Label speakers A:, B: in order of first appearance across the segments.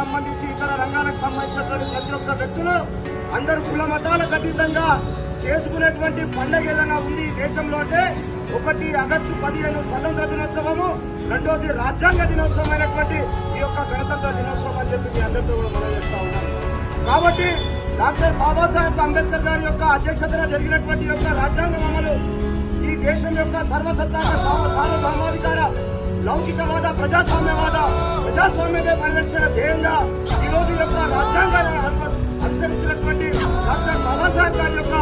A: సంబంధించి ఇతర రంగాలకు సంబంధించినటువంటి ప్రతి ఒక్క వ్యక్తులు అందరు కుల మతాలకు అతీతంగా చేసుకునేటువంటి పండగ ఏదైనా ఉంది దేశంలో అంటే ఒకటి ఆగస్టు పదిహేను స్వతంత్ర దినోత్సవము రెండోది రాజ్యాంగ దినోత్సవం అయినటువంటి ఈ యొక్క గణతంత్ర దినోత్సవం అని చెప్పి మీ అందరితో కూడా మనం చేస్తా ఉన్నాను కాబట్టి డాక్టర్ బాబాసాహెబ్ అంబేద్కర్ గారి యొక్క అధ్యక్షతన జరిగినటువంటి యొక్క రాజ్యాంగం అమలు ఈ దేశం యొక్క సర్వసత్తాక సార్వ- సార్వభౌమాధికార లౌకికవాద ప్రజాస్వామ్యవాద ప్రజాస్వామ్య పరిరక్షణ ధ్యేయంగా ఈ రోజు యొక్క రాజ్యాంగాన్ని అనుసరించినటువంటి డాక్టర్ బాబాసాహెబ్ గారి యొక్క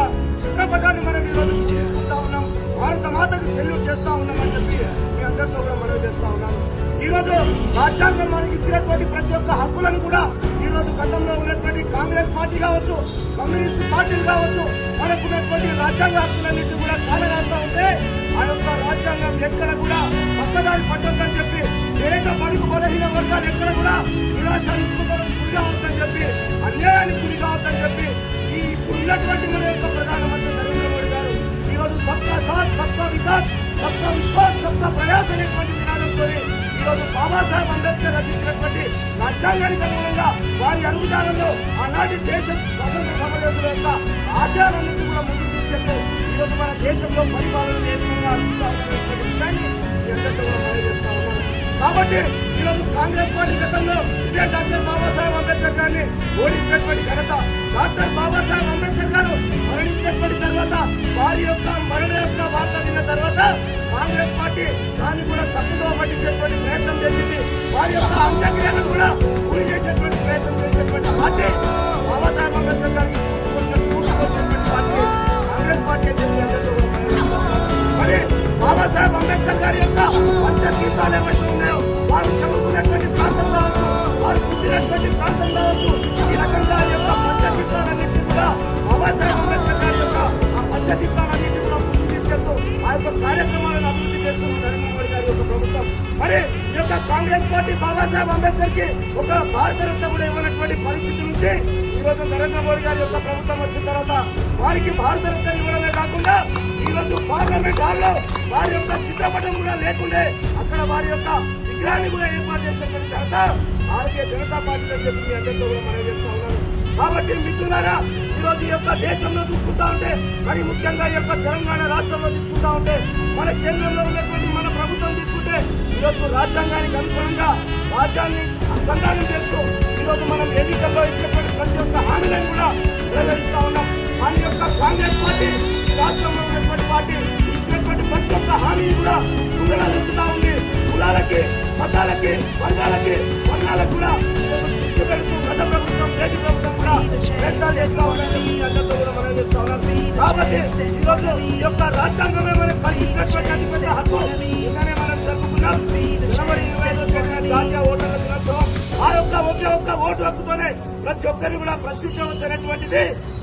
A: చిత్రపటాన్ని మనం ఈ రోజు చేస్తా ఉన్నాం. భారత మాతకు సెల్యూట్ చేస్తా ఉన్నాం అని చెప్పి మీ అందరితో కూడా మనం చేస్తా ఉన్నాం. ఈ రోజు రాజ్యాంగం మనకి ఇచ్చినటువంటి ప్రతి ఒక్క హక్కులను కూడా ఈ రోజు గతంలో ఉన్నటువంటి కాంగ్రెస్ పార్టీ కావచ్చు కమ్యూనిస్ట్ పార్టీలు కావచ్చు మనకున్నటువంటి రాజ్యాంగ హక్కులన్నింటి కూడా కాలరాస్తా ఉంటే ఆ యొక్క రాజ్యాంగం ఎక్కడ కూడా పక్కదారి పట్టొద్దని చెప్పి పేద పడుకు బలహీన వర్గాలు ఎక్కడ కూడా నిరాశానికి గురి కావద్దని చెప్పి అన్యాయానికి గురి కావద్దని చెప్పి ఈ ఇప్పుడు ఉన్నటువంటి మన యొక్క ప్రధానమంత్రి నరేంద్ర మోడీ గారు ఈరోజు రోజు సబ్కా సాత్ సబ్కా వికాస్ సబ్కా విశ్వాస్ సబ్కా ప్రయాస అనేటువంటి విధానంతో ఈరోజు బాబాసాహెబ్ అంబేద్కర్ రచించినటువంటి రాజ్యాంగానికి అనుగుణంగా వారి అడుగుజాలలో ఆనాటి దేశ స్వతంత్ర సమరయోధుల యొక్క ఆశయాలన్నింటినీ కూడా ముందుకు తీసుకెళ్తే ఈరోజు మన దేశంలో పరిపాలన ఏ విషయాన్ని కాబట్టి ఈరోజు కాంగ్రెస్ పార్టీ గతంలో ఇదే డాక్టర్ బాబాసాహెబ్ అంబేద్కర్ గారిని ఓడించినటువంటి ఘనత డాక్టర్ బాబాసాహెబ్ అంబేద్కర్ గారు మరణించినటువంటి తర్వాత వారి యొక్క మరణ యొక్క వార్త విన్న తర్వాత కాంగ్రెస్ పార్టీ దాన్ని కూడా తప్పుగా పట్టించేటువంటి ప్రయత్నం చేసింది. వారి యొక్క అంత్యక్రియను కూడా పూరి చేసేటువంటి ప్రయత్నం చేసేటువంటి పార్టీ బాబాసాహెబ్ అంబేద్కర్ గారికి పార్టీ కాంగ్రెస్ పార్టీ మరి బాబాసాహెబ్ అంబేద్కర్ గారి యొక్క ఆ కూడా తీసుకెళ్తూ ఆ యొక్క కార్యక్రమాలను అభివృద్ధి చేస్తున్న నరేంద్ర గారి యొక్క ప్రభుత్వం మరి ఈ యొక్క కాంగ్రెస్ పార్టీ బాబాసాహెబ్ అంబేద్కర్కి ఒక భారతరత్న కూడా ఇవ్వనటువంటి పరిస్థితి నుంచి ఈరోజు నరేంద్ర మోడీ గారి యొక్క ప్రభుత్వం వచ్చిన తర్వాత వారికి భారతరత్న ఇవ్వడమే కాకుండా ఈరోజు రోజు పార్లమెంట్ హాల్లో వారి యొక్క చిత్రపటం కూడా లేకుండే అక్కడ వారి యొక్క విగ్రహాన్ని కూడా ఏర్పాటు చేసినటువంటి తర్వాత భారతీయ జనతా పార్టీలో చెప్పి మీ అందరితో కూడా మనం చేస్తా ఉన్నాను కాబట్టి మిత్రులారా రోజు యొక్క దేశంలో చూసుకుంటా ఉంటే మరి ముఖ్యంగా యొక్క తెలంగాణ రాష్ట్రంలో తీసుకుంటా ఉంటే మన కేంద్రంలో ఉన్నటువంటి మన ప్రభుత్వం తీసుకుంటే ఈరోజు రాజ్యాంగానికి అనుగుణంగా రాజ్యాన్ని అనుసంధానం చేస్తూ ఈరోజు మనం ఎన్నికల్లో ఇచ్చినటువంటి ప్రతి ఒక్క హామీలను కూడా నెరవేరుస్తా ఉన్నాం. మన యొక్క కాంగ్రెస్ పార్టీ రాష్ట్రం ప్రభుత్వం కూడా చేస్తా ఉన్నది అందరితో కూడా మనం చేస్తా ఉన్నాం కాబట్టి ఈ ఈ యొక్క రాజ్యాంగమే మనకు కల్పించినటువంటి హక్కు నిన్ననే మనం జరుపుకున్నాం జనవరి ఇరవై జాతీయ ఓటర్ల దినోత్సవం ఆ యొక్క ఒకే ఒక్క ఓటు హక్కుతోనే ప్రతి ఒక్కరిని కూడా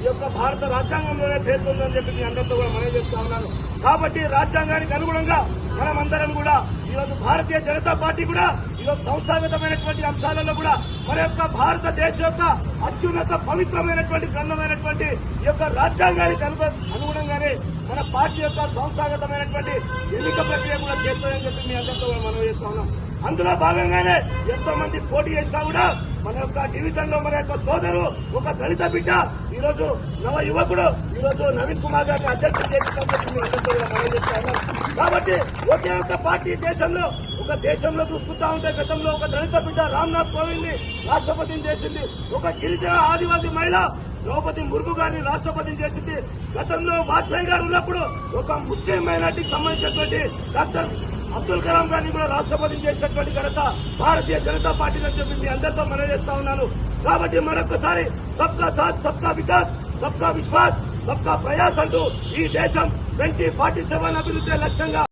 A: ఈ యొక్క భారత రాజ్యాంగంలోనే పేర్కొందని చెప్పి మీ అందరితో కూడా మనం చేస్తా ఉన్నాను. కాబట్టి రాజ్యాంగానికి అనుగుణంగా మనమందరం కూడా ఈ భారతీయ జనతా పార్టీ కూడా ఈరోజు సంస్థాగతమైనటువంటి అంశాలలో కూడా మన యొక్క భారతదేశ యొక్క అత్యున్నత పవిత్రమైనటువంటి గ్రంథమైనటువంటి ఈ యొక్క రాజ్యాంగానికి అనుగుణంగానే మన పార్టీ యొక్క సంస్థాగతమైనటువంటి ఎన్నిక ప్రక్రియ కూడా చేస్తామని చెప్పి మీ అందరితో కూడా మనం చేస్తా ఉన్నాం. అందులో భాగంగానే ఎంతో మంది పోటీ చేసినా కూడా మన యొక్క డివిజన్లో మన యొక్క సోదరు ఒక దళిత బిడ్డ ఈరోజు నవ యువకుడు ఈరోజు నవీన్ కుమార్ గారిని అధ్యక్షుడు చేసిన కాబట్టి ఒకే ఒక పార్టీ దేశంలో ఒక దేశంలో చూసుకుంటా ఉంటే గతంలో ఒక దళిత బిడ్డ రామ్నాథ్ కోవింద్ని రాష్ట్రపతిని చేసింది. ఒక గిరిజన ఆదివాసీ మహిళ ద్రౌపది ముర్ము గారిని రాష్ట్రపతిని చేసింది. గతంలో వాజ్పేయి గారు ఉన్నప్పుడు ఒక ముస్లిం మైనార్టీకి సంబంధించినటువంటి డాక్టర్ అబ్దుల్ కలాం గారిని కూడా రాష్ట్రపతిని చేసినటువంటి ఘనత భారతీయ జనతా పార్టీ అని చెప్పి మీ అందరితో మనం చేస్తా ఉన్నాను. కాబట్టి మరొకసారి సబ్కా సాత్ సబ్కా వికాస్ సబ్కా విశ్వాస్ సబ్కా ప్రయాస్ అంటూ ఈ దేశం ట్వంటీ ఫార్టీ సెవెన్ అభివృద్ధి లక్ష్యంగా